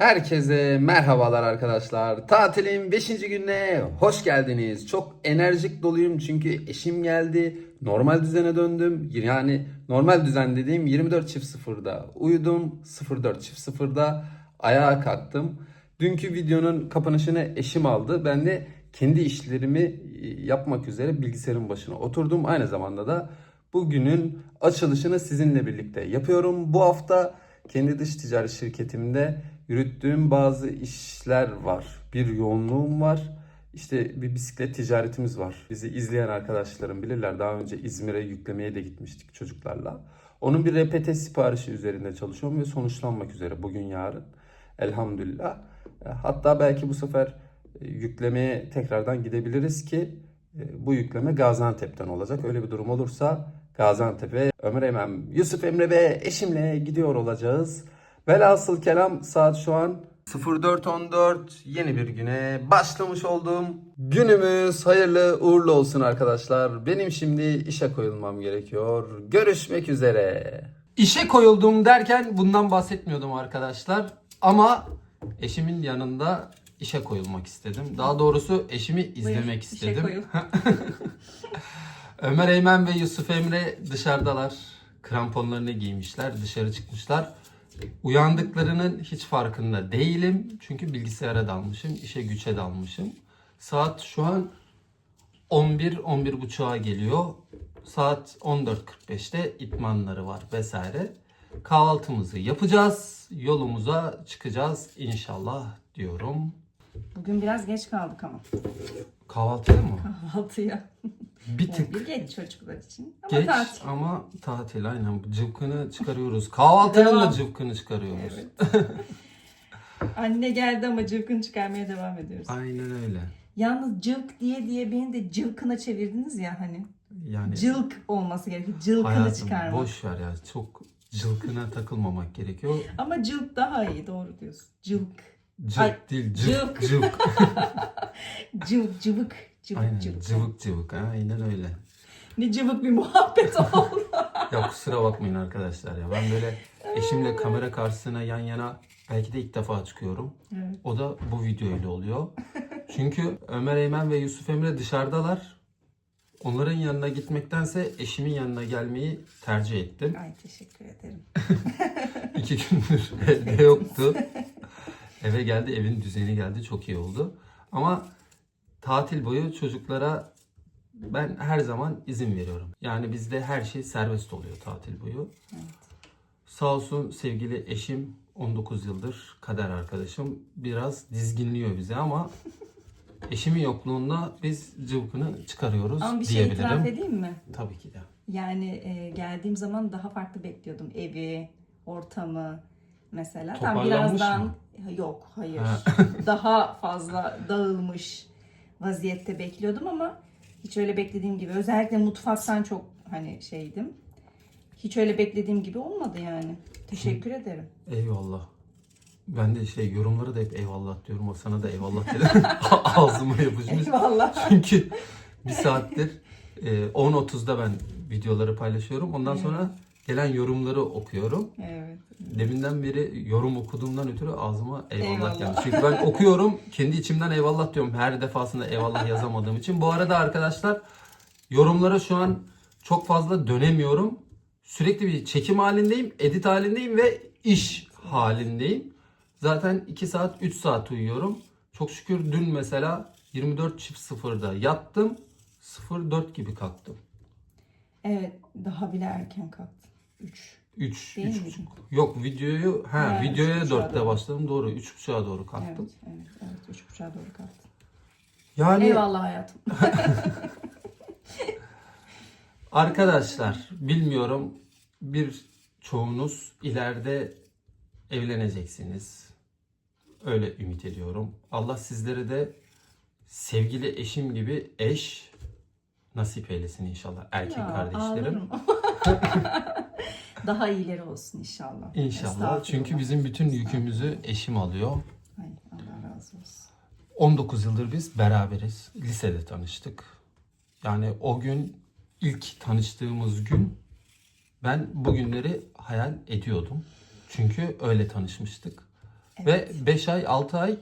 Herkese merhabalar arkadaşlar. Tatilin 5. gününe hoş geldiniz. Çok enerjik doluyum çünkü eşim geldi. Normal düzene döndüm. Yani normal düzen dediğim 24 çift 0'da uyudum. 04 çift 0'da ayağa kalktım. Dünkü videonun kapanışını eşim aldı. Ben de kendi işlerimi e, yapmak üzere bilgisayarın başına oturdum. Aynı zamanda da bugünün açılışını sizinle birlikte yapıyorum. Bu hafta kendi dış ticaret şirketimde yürüttüğüm bazı işler var. Bir yoğunluğum var. İşte bir bisiklet ticaretimiz var. Bizi izleyen arkadaşlarım bilirler. Daha önce İzmir'e yüklemeye de gitmiştik çocuklarla. Onun bir RPT siparişi üzerinde çalışıyorum ve sonuçlanmak üzere bugün yarın. Elhamdülillah. E, Hatta belki bu sefer e, yüklemeye tekrardan gidebiliriz ki e, bu yükleme Gaziantep'ten olacak. Öyle bir durum olursa Gaziantep'e Ömer Emem, Yusuf Emre ve eşimle gidiyor olacağız. Velhasıl kelam saat şu an 04.14 yeni bir güne başlamış oldum. Günümüz hayırlı uğurlu olsun arkadaşlar. Benim şimdi işe koyulmam gerekiyor. Görüşmek üzere. İşe koyuldum derken bundan bahsetmiyordum arkadaşlar. Ama eşimin yanında işe koyulmak istedim. Daha doğrusu eşimi izlemek Buyur, istedim. Ömer Eymen ve Yusuf Emre dışarıdalar. Kramponlarını giymişler, dışarı çıkmışlar. Uyandıklarının hiç farkında değilim. Çünkü bilgisayara dalmışım, işe güçe dalmışım. Saat şu an 11 11 buçuğa geliyor. Saat 14.45'te itmanları var vesaire. Kahvaltımızı yapacağız. Yolumuza çıkacağız inşallah diyorum. Bugün biraz geç kaldık ama Kahvaltıya mı? kahvaltıya. Bir tık Bir geç çocuklar için. Ama Geç tatil. ama tatil aynen. Cıvkını çıkarıyoruz. Kahvaltının da Devam. cıvkını çıkarıyoruz. Anne geldi ama cıvkını çıkarmaya devam ediyoruz. Aynen öyle. Yalnız cılk diye diye beni de cılkına çevirdiniz ya hani. Yani Cılk olması gerekiyor. Cılkını hayatım çıkarmak. boş ver ya. Çok cılkına takılmamak gerekiyor. Ama cılk daha iyi doğru diyorsun. Cılk. Cıvk Ay, değil cıvk cıvk. cıvk. Cıvk cıvık. Cıvık aynen cıvık. cıvık cıvık. Aynen öyle. Ne cıvık bir muhabbet oldu. Ya kusura bakmayın arkadaşlar ya. Ben böyle eşimle kamera karşısına yan yana belki de ilk defa çıkıyorum. evet. O da bu videoyla oluyor. Çünkü Ömer Eymen ve Yusuf Emre dışarıdalar. Onların yanına gitmektense eşimin yanına gelmeyi tercih ettim. Ay teşekkür ederim. İki gündür evde yoktu. Eve geldi, evin düzeni geldi. Çok iyi oldu. Ama tatil boyu çocuklara ben her zaman izin veriyorum. Yani bizde her şey serbest oluyor tatil boyu. Evet. Sağ olsun sevgili eşim 19 yıldır kader arkadaşım biraz dizginliyor bize ama eşimin yokluğunda biz cıvkını çıkarıyoruz Ama bir şey diyebilirim. itiraf edeyim mi? Tabii ki de. Yani e, geldiğim zaman daha farklı bekliyordum evi, ortamı mesela. Tam birazdan mı? yok hayır. Ha. daha fazla dağılmış vaziyette bekliyordum ama hiç öyle beklediğim gibi özellikle mutfaktan çok hani şeydim. Hiç öyle beklediğim gibi olmadı yani. Teşekkür ederim. Eyvallah. Ben de şey yorumlara da hep eyvallah diyorum. O sana da eyvallah dedim. Ağzıma yapışmış. Eyvallah. Çünkü bir saattir e, 10.30'da ben videoları paylaşıyorum. Ondan Evet. sonra gelen yorumları okuyorum. Evet. Deminden beri yorum okuduğumdan ötürü ağzıma eyvallah, Eyvallah. gelmiş. Çünkü ben okuyorum kendi içimden eyvallah diyorum. Her defasında eyvallah yazamadığım için. Bu arada arkadaşlar yorumlara şu an çok fazla dönemiyorum. Sürekli bir çekim halindeyim, edit halindeyim ve iş halindeyim. Zaten 2 saat 3 saat uyuyorum. Çok şükür dün mesela 24 çift sıfırda yattım. 04 gibi kalktım. Evet daha bile erken kalktım. 3. 3 Değil 3 mi? buçuk. Yok videoyu ha Ha, videoya üç buçuğa 4'te doğru. başladım. Doğru 3.30'a doğru Evet, kalktım. evet, evet. 3.30'a doğru kalktım. Yani Eyvallah hayatım. Arkadaşlar bilmiyorum bir çoğunuz ileride evleneceksiniz. Öyle ümit ediyorum. Allah sizlere de sevgili eşim gibi eş nasip eylesin inşallah erkek Ya, kardeşlerim. ağlarım. Daha iyileri olsun inşallah. İnşallah. Çünkü bizim bütün yükümüzü eşim alıyor. Ay, Allah razı olsun. 19 yıldır biz beraberiz. Lisede tanıştık. Yani o gün ilk tanıştığımız gün ben bugünleri hayal ediyordum. Çünkü öyle tanışmıştık. Ve 5 ay 6 ay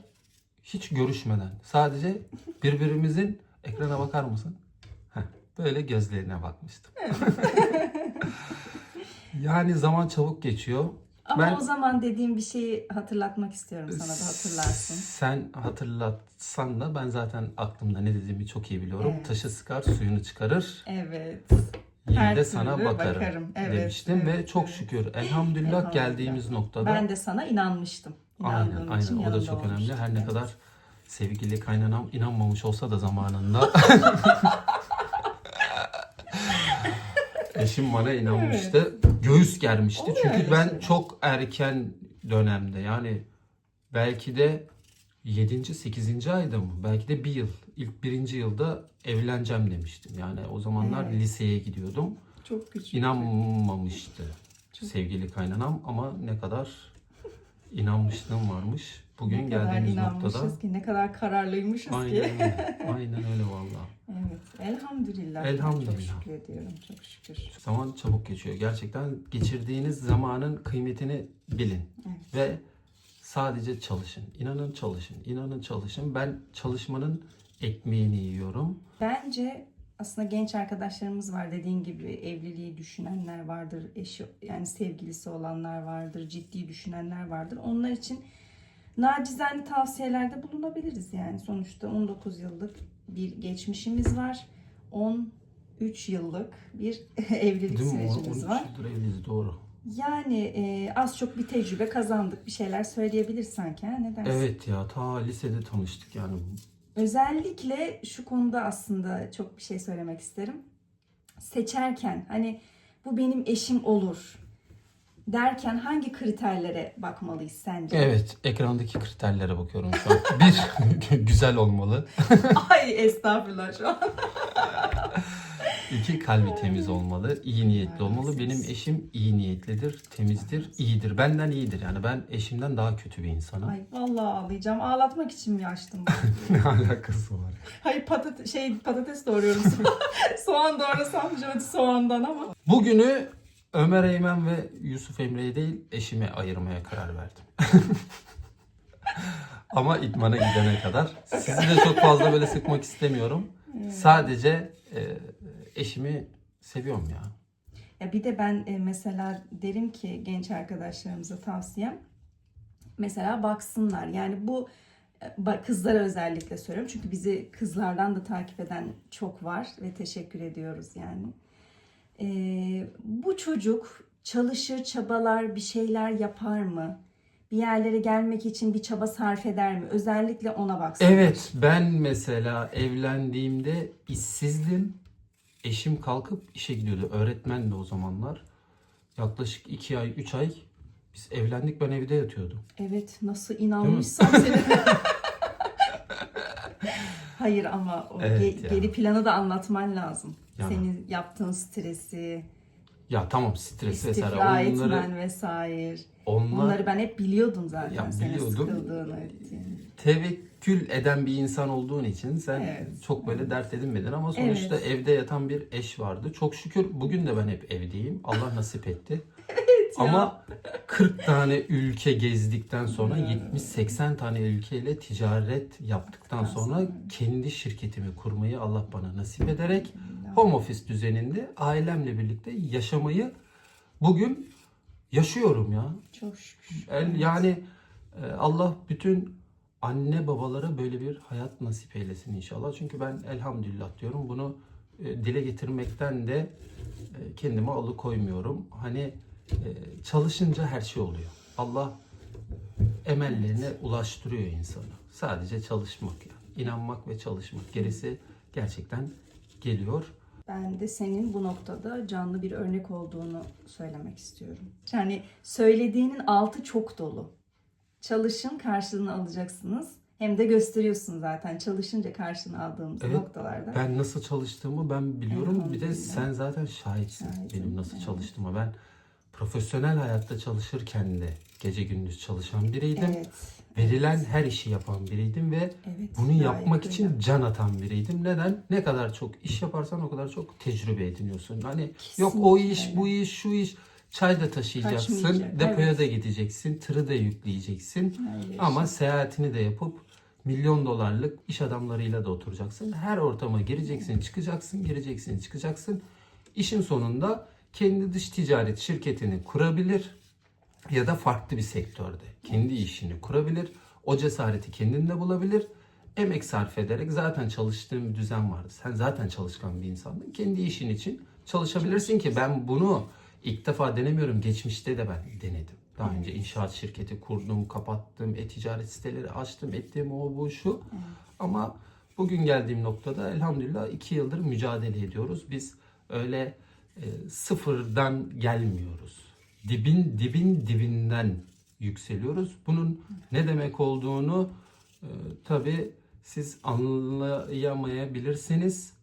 hiç görüşmeden sadece birbirimizin ekrana bakar mısın? Heh, böyle gözlerine bakmıştım. yani zaman çabuk geçiyor. Ama Ben- o zaman dediğim bir şeyi hatırlatmak istiyorum sana da hatırlarsın. Sen hatırlatsan da ben zaten aklımda ne dediğimi çok iyi biliyorum. Evet. Taşı sıkar suyunu çıkarır. Evet. Yine Her de sana bakarım, bakarım. Evet, demiştim ve evet, çok evet. şükür elhamdülillah Elhamdülillah. geldiğimiz noktada Ben de sana inanmıştım. aynen aynen o da çok önemli. Her ne Evet. kadar sevgili kaynanam inanmamış olsa da zamanında eşim bana inanmıştı. Göğüs germişti. Oluyor Çünkü öyle ben şeyler. çok erken dönemde yani belki de 7. 8. ayda mı? Belki de bir yıl. ilk birinci yılda evleneceğim demiştim. Yani o zamanlar Evet. liseye gidiyordum. Çok küçük. İnanmamıştı sevgili kaynanam ama ne kadar inanmışlığım varmış. Bugün ne kadar geldiğimiz inanmışız noktada. ki, ne kadar kararlıymışız Aynen öyle. Aynen öyle valla. Elhamdülillah. Elhamdülillah. Çok şükür ediyorum, çok şükür. Zaman çabuk geçiyor. Gerçekten geçirdiğiniz zamanın kıymetini bilin. Evet. Ve sadece çalışın. İnanın çalışın. İnanın çalışın. Ben çalışmanın ekmeğini yiyorum. Bence aslında genç arkadaşlarımız var dediğin gibi evliliği düşünenler vardır, eşi yani sevgilisi olanlar vardır, ciddi düşünenler vardır. Onlar için nacizane tavsiyelerde bulunabiliriz yani. Sonuçta 19 yıllık bir geçmişimiz var. 13 yıllık bir evlilik Değil mi? sürecimiz 13 var. yıldır evliyiz doğru. Yani e, az çok bir tecrübe kazandık. Bir şeyler söyleyebiliriz sanki. Ha? Ne dersin? Evet ya ta lisede tanıştık yani. Özellikle şu konuda aslında çok bir şey söylemek isterim. Seçerken hani bu benim eşim olur derken hangi kriterlere bakmalıyız sence? Evet ekrandaki kriterlere bakıyorum şu an. Bir güzel olmalı. Ay estağfurullah şu an. İki kalbi temiz olmalı, iyi niyetli olmalı. Benim eşim iyi niyetlidir, temizdir, iyidir. Benden iyidir. Yani ben eşimden daha kötü bir insanım. Ay vallahi ağlayacağım. Ağlatmak için mi açtım bunu? ne alakası var? Hayır patates, şey, patates doğruyorum. Soğan doğrasam acı soğandan ama. Bugünü Ömer Eymen ve Yusuf Emre'ye değil eşime ayırmaya karar verdim. Ama idmana gidene kadar. Sizi de çok fazla böyle sıkmak istemiyorum. Sadece e, eşimi seviyorum ya. Ya bir de ben e, mesela derim ki genç arkadaşlarımıza tavsiyem mesela baksınlar. Yani bu e, kızlara özellikle söylüyorum. Çünkü bizi kızlardan da takip eden çok var ve teşekkür ediyoruz yani. E, bu çocuk çalışır, çabalar, bir şeyler yapar mı? Bir yerlere gelmek için bir çaba sarf eder mi? Özellikle ona baksınlar. Evet ben mesela evlendiğimde işsizdim. Eşim kalkıp işe gidiyordu. Öğretmen de o zamanlar. Yaklaşık 2 ay 3 ay biz evlendik ben evde yatıyordum. Evet nasıl inanmışsam seni. Hayır ama o Evet ge- ya. geri planı da anlatman lazım. Yani. Senin yaptığın stresi, Ya tamam stres vesaire istifra onları etmen vesaire. onlar Onları ben hep biliyordum zaten Ya biliyordum. sıkıldığını. tevekkül eden bir insan olduğun için sen Evet. çok böyle dert edinmedin ama sonuçta Evet. evde yatan bir eş vardı. Çok şükür bugün de ben hep evdeyim. Allah nasip etti. ya. Ama 40 tane ülke gezdikten sonra Hmm. 70-80 tane ülkeyle ticaret yaptıktan sonra. kendi şirketimi kurmayı Allah bana nasip ederek home office düzeninde ailemle birlikte yaşamayı bugün yaşıyorum ya. Çok şükür. El- Yani e, Allah bütün anne babalara böyle bir hayat nasip eylesin inşallah. Çünkü ben elhamdülillah diyorum. Bunu e, dile getirmekten de e, kendimi alıkoymuyorum. Hani çalışınca her şey oluyor. Allah emellerine ulaştırıyor insanı. Sadece çalışmak yani. İnanmak ve çalışmak. Gerisi gerçekten geliyor. Ben de senin bu noktada canlı bir örnek olduğunu söylemek istiyorum. Yani söylediğinin altı çok dolu. Çalışın karşılığını alacaksınız. Hem de gösteriyorsun zaten çalışınca karşılığını aldığımız Evet, noktalarda. Ben nasıl çalıştığımı ben biliyorum. Bir de sen zaten şahitsin Şahidim, benim nasıl evet. çalıştığıma. Ben profesyonel hayatta çalışırken de gece gündüz çalışan biriydim. Evet. Verilen her işi yapan biriydim ve Evet. bunu yapmak için can atan biriydim. Neden? Ne kadar çok iş yaparsan o kadar çok tecrübe ediniyorsun. Hani yok o iş, Kesinlikle bu iş, şu iş. Çay da taşıyacaksın, depoya evet. da gideceksin, tırı da yükleyeceksin. Öyle Ama seyahatini de yapıp milyon dolarlık iş adamlarıyla da oturacaksın. Her ortama gireceksin, çıkacaksın, gireceksin, çıkacaksın. İşin sonunda kendi dış ticaret şirketini kurabilir ya da farklı bir sektörde kendi işini kurabilir. O cesareti kendinde bulabilir. Emek sarf ederek zaten çalıştığın bir düzen vardı. Sen zaten çalışkan bir insandın. Kendi işin için çalışabilirsin ki ben bunu ilk defa denemiyorum. Geçmişte de ben denedim. Daha önce inşaat şirketi kurdum, kapattım, e-ticaret siteleri açtım, ettim o bu şu. Ama bugün geldiğim noktada elhamdülillah iki yıldır mücadele ediyoruz. Biz öyle e, sıfırdan gelmiyoruz. Dibin dibin dibinden yükseliyoruz. Bunun ne demek olduğunu e, tabii siz anlayamayabilirsiniz.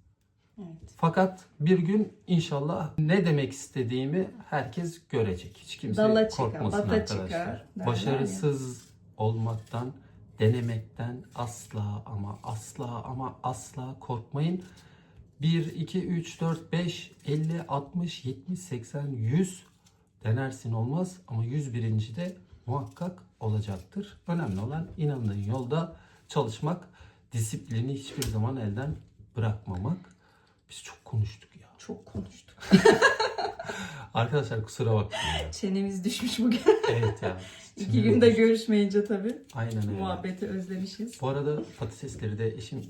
Evet. Fakat bir gün inşallah ne demek istediğimi herkes görecek. Hiç kimse Dala çıkar, korkmasın bata arkadaşlar. çıkar. Başarısız olmaktan, denemekten asla ama asla ama asla korkmayın. 1, 2, 3, 4, 5, 50, 60, 70, 80, 100 denersin olmaz ama 101. de muhakkak olacaktır. Önemli olan inandığın yolda çalışmak, disiplini hiçbir zaman elden bırakmamak. Biz çok konuştuk ya. Çok konuştuk. Arkadaşlar kusura bakmayın. ya. Çenemiz düşmüş bugün. Evet ya. İki günde görüşmeyince tabii. Aynen öyle. Muhabbeti özlemişiz. Bu arada patatesleri de eşim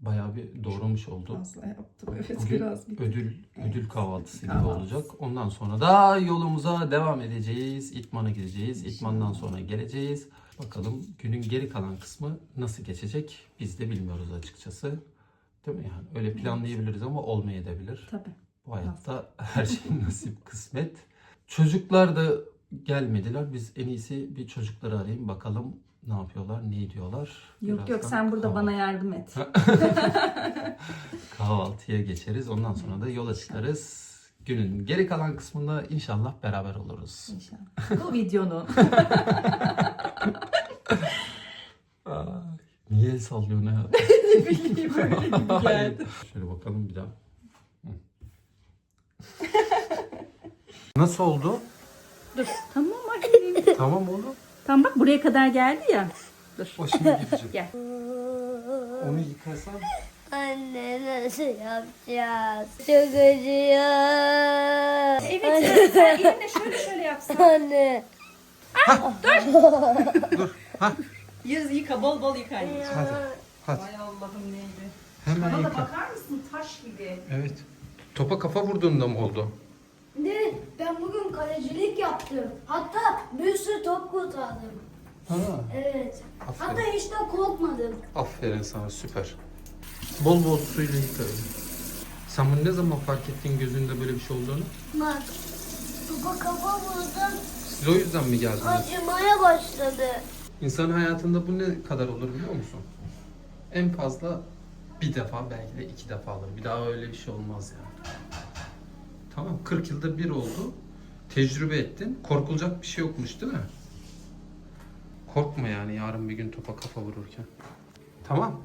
bayağı bir doğramış oldu. Fazla yaptım evet Bugün biraz. Bir... ödül ödül kahvaltısı gibi Kahvaltı. olacak. Ondan sonra da yolumuza devam edeceğiz. İtman'a gideceğiz. İtman'dan sonra geleceğiz. Bakalım günün geri kalan kısmı nasıl geçecek? Biz de bilmiyoruz açıkçası. Değil mi yani? Öyle planlayabiliriz ama olmayabilir. Tabii. Bu hayatta her şey nasip kısmet. Çocuklar da gelmediler. Biz en iyisi bir çocukları arayayım bakalım ne yapıyorlar, ne ediyorlar. Yok yok Birazdan sen burada kahvaltı- bana yardım et. kahvaltıya geçeriz. Ondan sonra da yola çıkarız. Günün geri kalan kısmında inşallah beraber oluruz. İnşallah. Bu videonun Ay, niye el sallıyorsun ha? bildiğim öyle gibi geldi. Şöyle bakalım bir daha. Hı. Nasıl oldu? Dur tamam hadi. Tamam oğlum. Tamam bak buraya kadar geldi ya. Dur. O şimdi gidecek. Gel. Onu yıkarsan Anne nasıl yapacağız? Çok acıyor. Evet sen elinle şöyle şöyle yapsan. Anne. dur. Ha Yüz yıka bol bol yıka anneciğim. hadi. Hadi. Ay Allah'ım neydi. Hemen Bana da yıka. bakar mısın taş gibi. Evet. Topa kafa vurduğunda mı oldu? Ne? Ben bugün kalecilik yaptım. Hatta bir sürü top kurtardım. Ha. Evet. Aferin. Hatta hiç de korkmadım. Aferin sana süper. Bol bol suyla yıka. Sen bunu ne zaman fark ettin gözünde böyle bir şey olduğunu? Bak. Topa kafa vurdum. Siz o yüzden mi geldiniz? Acımaya başladı. İnsan hayatında bu ne kadar olur biliyor musun? En fazla bir defa belki de iki defa olur. Bir daha öyle bir şey olmaz yani. Tamam 40 yılda bir oldu. Tecrübe ettin. Korkulacak bir şey yokmuş değil mi? Korkma yani yarın bir gün topa kafa vururken. Tamam.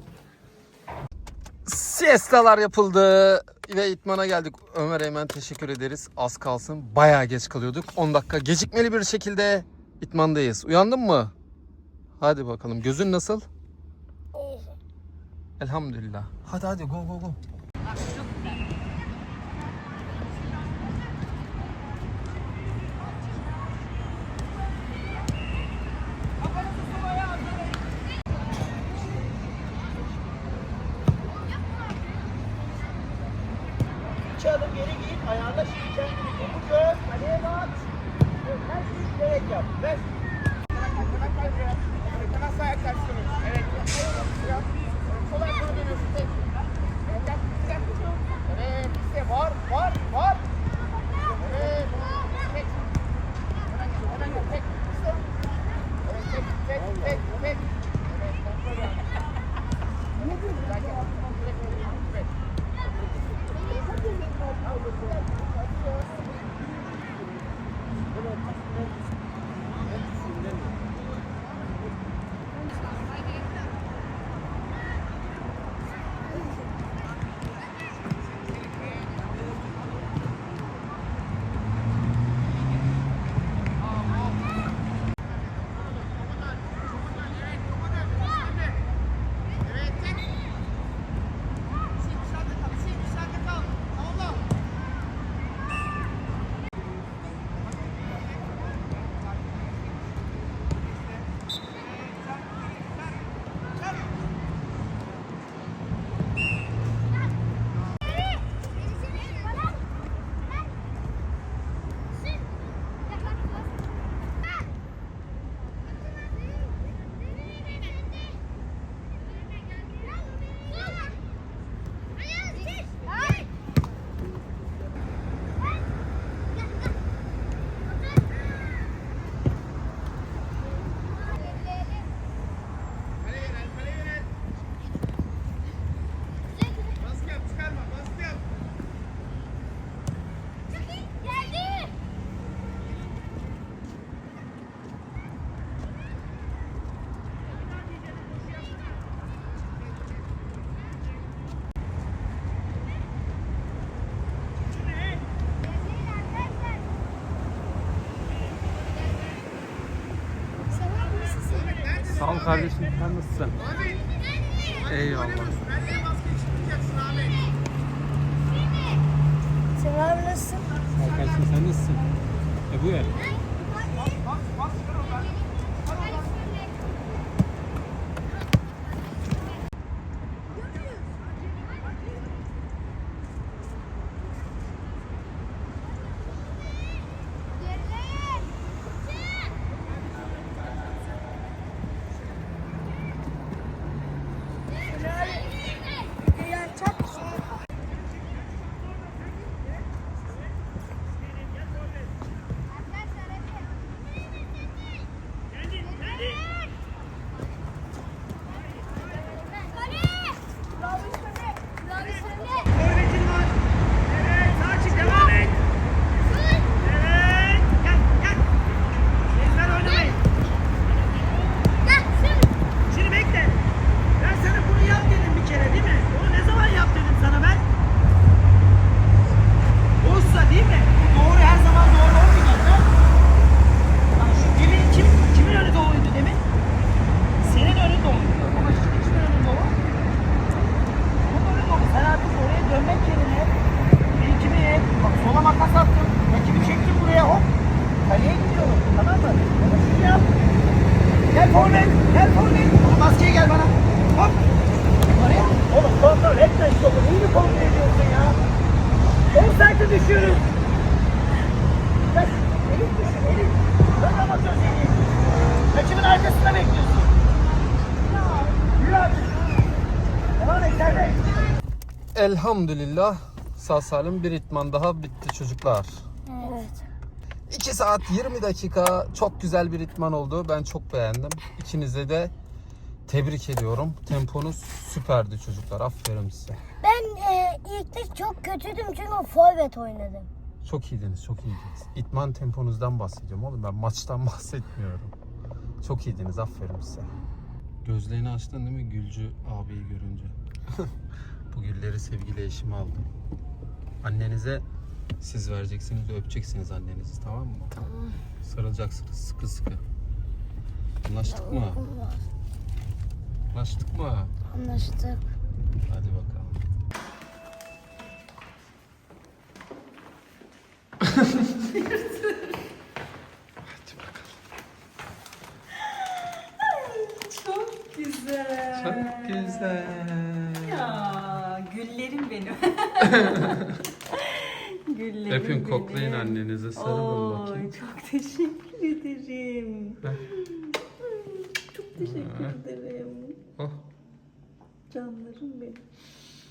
Siestalar yapıldı ve itmana geldik. Ömer Eymen teşekkür ederiz. Az kalsın. Bayağı geç kalıyorduk. 10 dakika gecikmeli bir şekilde itmandayız. Uyandın mı? Hadi bakalım. Gözün nasıl? Elhamdülillah. Hadi hadi go go go. Sen nasılsın? Eyvallah. Sen abi nasılsın? Kardeşim. Sen nasılsın? E bu ya. Forvetin var. Evet. Sağ çık devam et. Evet. Gel gel. Ezber oynamayın. Şimdi bekle. Ben sana bunu yap dedim bir kere değil mi? Onu ne zaman yap dedim sana ben? Olsa değil mi? Bu doğru her zaman doğru olmayacak ha? Lan şu kimin, kim, kimin önü doğruydu demin? Senin önün doğruydu. Ama şimdi kimin önü doğru? Bunun önü doğru. Sen artık oraya dönmek yerine birikimi et. Bak sola makas attın. Rakibi çektin buraya hop. Kaleye gidiyorum. Tamam mı? Onu şunu yap. Gel forvet. Gel forvet. Oğlum maskeye gel bana. Hop. Oraya. Oğlum kontrol etme işte oğlum. İyi mi kontrol ediyorsun ya? Offside'e düşüyoruz. Bak. Elif düşün. Elif. Böyle amatör seni. Rakibin arkasında bekliyorsun. Yürü abi. Devam et serbest. Elhamdülillah sağ salim bir itman daha bitti çocuklar. Evet. 2 saat 20 dakika çok güzel bir itman oldu. Ben çok beğendim. İkinize de tebrik ediyorum. Temponuz süperdi çocuklar. Aferin size. Ben e, ilk de çok kötüydüm çünkü forvet oynadım. Çok iyiydiniz, çok iyiydiniz. İtman temponuzdan bahsediyorum oğlum. Ben maçtan bahsetmiyorum. Çok iyiydiniz, aferin size. Gözlerini açtın değil mi Gülcü abiyi görünce? Bu gülleri sevgili eşime aldım. Annenize siz vereceksiniz ve öpeceksiniz annenizi tamam mı? Tamam. Sarılacaksınız sıkı sıkı. Anlaştık mı? Anlaştık mı? Anlaştık. Hadi bakalım. Hadi bakalım. Çok güzel. Çok güzel. Ya güllerim benim. güllerim Öpün koklayın annenize sarılın Oy, bakayım. Çok teşekkür ederim. Çok teşekkür Ha. ederim. Oh. Canlarım benim.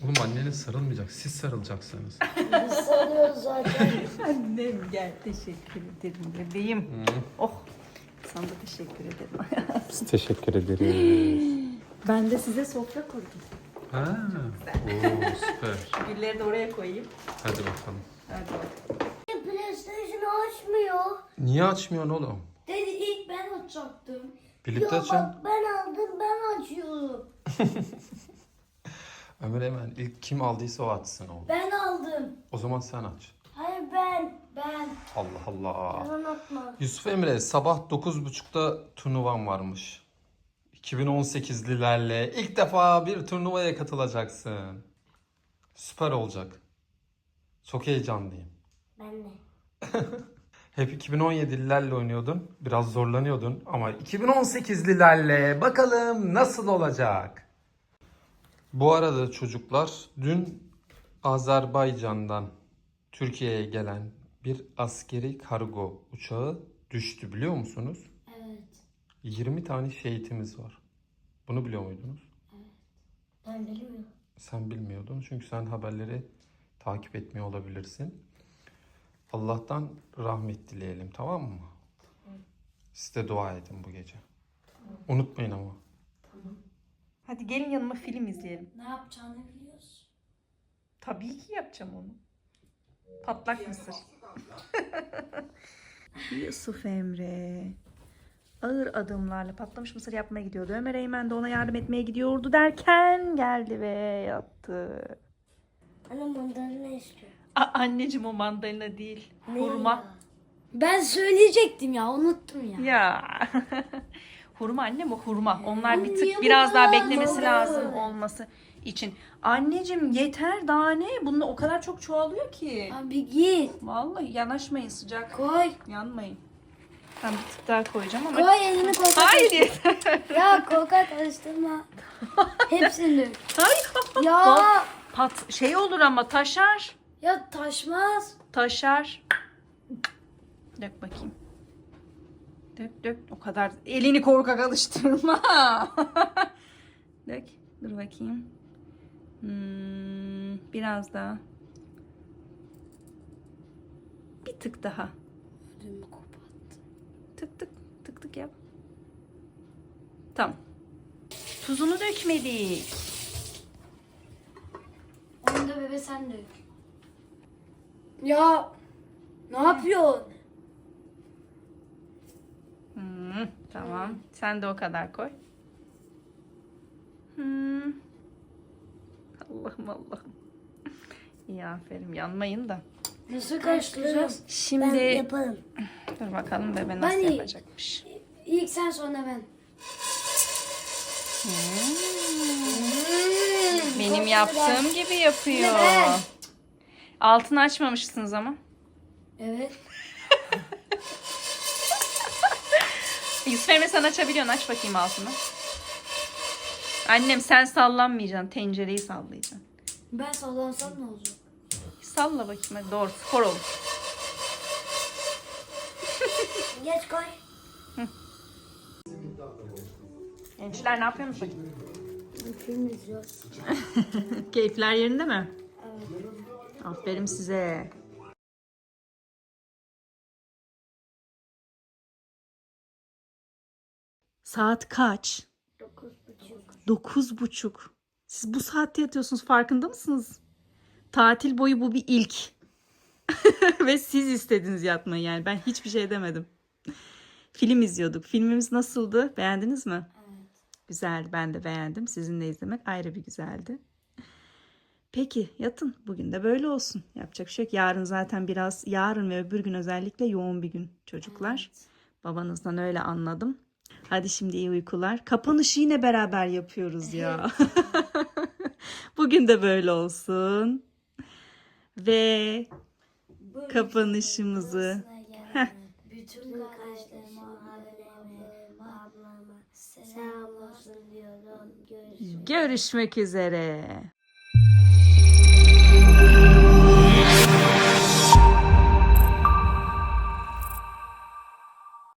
Oğlum anneniz sarılmayacak. Siz sarılacaksınız. Biz sanıyoruz zaten. Annem gel teşekkür ederim bebeğim. Hı. Oh sana da teşekkür ederim. Biz teşekkür ederiz. ben de size sofra kurdum. Ha. Oo, süper. Gülleri de oraya koyayım. Hadi bakalım. Hadi bak. PlayStation'ı açmıyor. Niye açmıyorsun oğlum? Dedi ilk ben açacaktım. Birlikte açın. bak ben aldım ben açıyorum. Ömer hemen ilk kim aldıysa o açsın oğlum. Ben aldım. O zaman sen aç. Hayır ben. Ben. Allah Allah. Yalan atma. Yusuf Emre sabah 9.30'da turnuvan varmış. 2018'lilerle ilk defa bir turnuvaya katılacaksın. Süper olacak. Çok heyecanlıyım. Ben de. Hep 2017'lilerle oynuyordun. Biraz zorlanıyordun ama 2018'lilerle bakalım nasıl olacak? Bu arada çocuklar dün Azerbaycan'dan Türkiye'ye gelen bir askeri kargo uçağı düştü biliyor musunuz? Evet. 20 tane şehitimiz var. Bunu biliyor muydunuz? Ben bilmiyorum. Sen bilmiyordun çünkü sen haberleri takip etmiyor olabilirsin. Allah'tan rahmet dileyelim tamam mı? Siz de dua edin bu gece. Unutmayın ama. Hadi gelin yanıma film izleyelim. Ne yapacağını biliyorsun. Tabii ki yapacağım onu. Patlak mısır. Yusuf Emre. Ağır adımlarla patlamış mısır yapmaya gidiyordu. Ömer Eymen de ona yardım etmeye gidiyordu derken geldi ve yattı. Anne mandalina istiyor. A- anneciğim o mandalina değil. Hurma. Ben söyleyecektim ya unuttum ya. Ya. Hurma annem o hurma. Onlar bir Anne, tık bu biraz daha beklemesi zor. lazım olması için. Anneciğim yeter daha ne? Bunun o kadar çok çoğalıyor ki. Abi git. Vallahi yanaşmayın sıcak. Koy. Yanmayın. Ben bir tık daha koyacağım ama. Koy elini korkak. Hayır yeter. Ya korkak karıştırma. Hepsini dök. Hayır. Ya. Pat şey olur ama taşar. Ya taşmaz. Taşar. Dök bakayım. Dök dök. O kadar elini korkak alıştırma. dök. Dur bakayım. Hmm, biraz daha. Bir tık daha. Koparttı. Tık tık tık tık yap. Tamam. Tuzunu dökmedik. Onu da bebe sen dök. Ya. Ne yapıyorsun? Hmm, tamam. Sen de o kadar koy. Hmm. Allah'ım Allah'ım. İyi aferin. Yanmayın da. Nasıl karıştıracağız? Şimdi yaparım. Dur bakalım bebe nasıl Ben yapacakmış. İlk sen sonra ben. Hmm. Hmm, Benim yaptığım güzel. gibi yapıyor. Ben. Altını açmamışsınız ama. Evet. Yusuf Emre sen açabiliyorsun. Aç bakayım altını. Annem sen sallanmayacaksın. Tencereyi sallayacaksın. Ben sallansam ne olacak? Salla bakayım hadi doğru. Skor olur. Geç koy. Gençler ne yapıyorsunuz? Film izliyoruz. Keyifler yerinde mi? Aferin size. Saat kaç? Dokuz buçuk. Dokuz buçuk. Siz bu saatte yatıyorsunuz farkında mısınız? Tatil boyu bu bir ilk. Ve siz istediniz yatmayı yani. Ben hiçbir şey demedim. Film izliyorduk. Filmimiz nasıldı? Beğendiniz mi? Evet. Güzeldi. Ben de beğendim. Sizinle izlemek ayrı bir güzeldi. Peki yatın. Bugün de böyle olsun. Yapacak şey yok. Yarın zaten biraz, yarın ve öbür gün özellikle yoğun bir gün çocuklar. Babanızdan öyle anladım. Hadi şimdi iyi uykular. Kapanışı yine beraber yapıyoruz ya. Bugün de böyle olsun. Ve kapanışımızı bütün kardeşlerime, aileme, ablama selam olsun diyorum. Görüşmek, Görüşmek üzere.